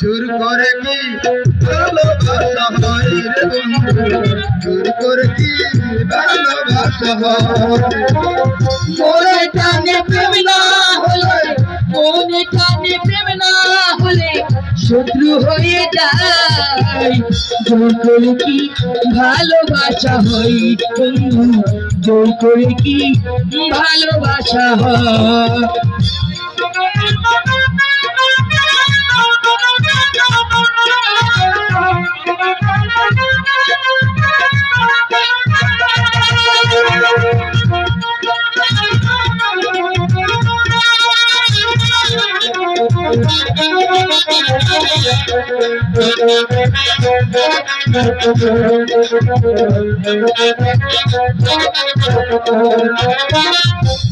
জোর করে কি? ভালোবাসা হয় রে বন্ধু? জোর করে কি ভালোবাসা হয়? মনে টানে প্রেম না হলে, মনে টানে প্রেম না হলে শত্রু হয়ে যায়। জোর করে কি ভালোবাসা হয় বন্ধু? জোর করে কি ভালোবাসা হয়?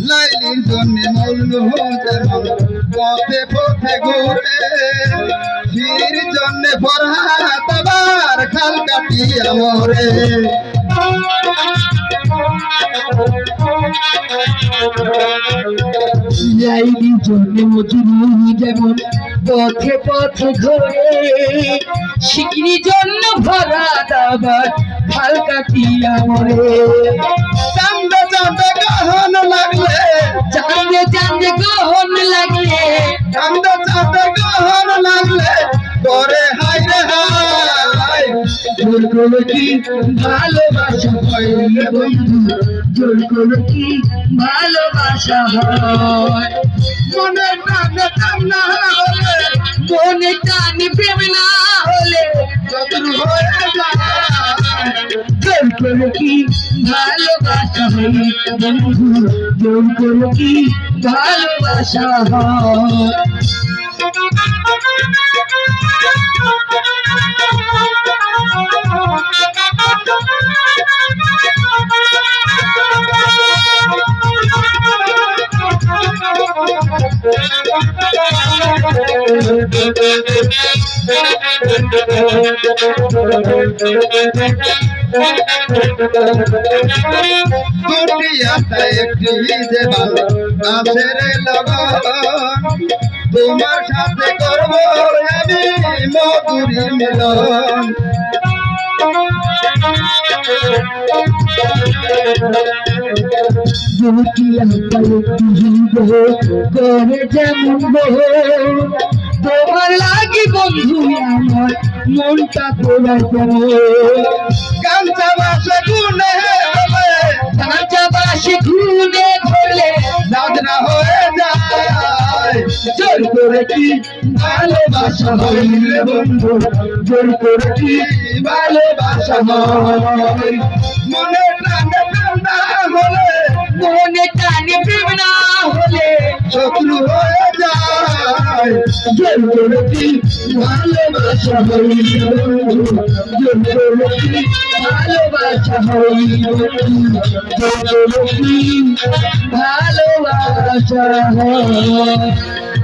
লাইলির জন্য মৌল যেমন পথে পথে ঘুরে। ফির জন্য ফরহাত আবার খাল কাটিয়া মরে। লাইলি জন্য মজুরি যেমন পথে পথে ঘোরে শিকরি জন্য ভরা দাবার ফাল কাটিয়া মরে। চান্দে চান্দে গহন লাগলে চাঁদে চাঁদে গহন লাগলে, চান্দে চান্দে গহন লাগলে করে হাই রে হাই জোর করে কি ভালোবাসা হয় বন্ধু? জোর করে কি ভালোবাসা হয়? মনে টানে টানা হলে মনে টানি প্রেম না হলে হয়ে যায় জোর করে কি ভালোবাসা হয়? বন্ধু কি ভালোবাসা হয়? দুটি আশা একটি যে ভালো আছে রে লগন তোমার মিলন। দুটি আকালে তুহিবে করে যেমন তোমার লাগি বন্ধু আমার মনটা তোরা যাবে গামছা বাসে গুনে কাঁচা বাসে ঘুরে ধরলে সাজনা হয়ে যায় জোর করে কি ভালোবাসা হইলে বন্ধু জোর করে কি ভালোবাসা হয় মনে টানে টানা হলে মনে টানে প্রেম না হলে শত্রু হয়ে যায়। জোর ভালোবাসা হই বন্ধু। ভালোবাসা হই বন্ধু। ভালোবাসা হয়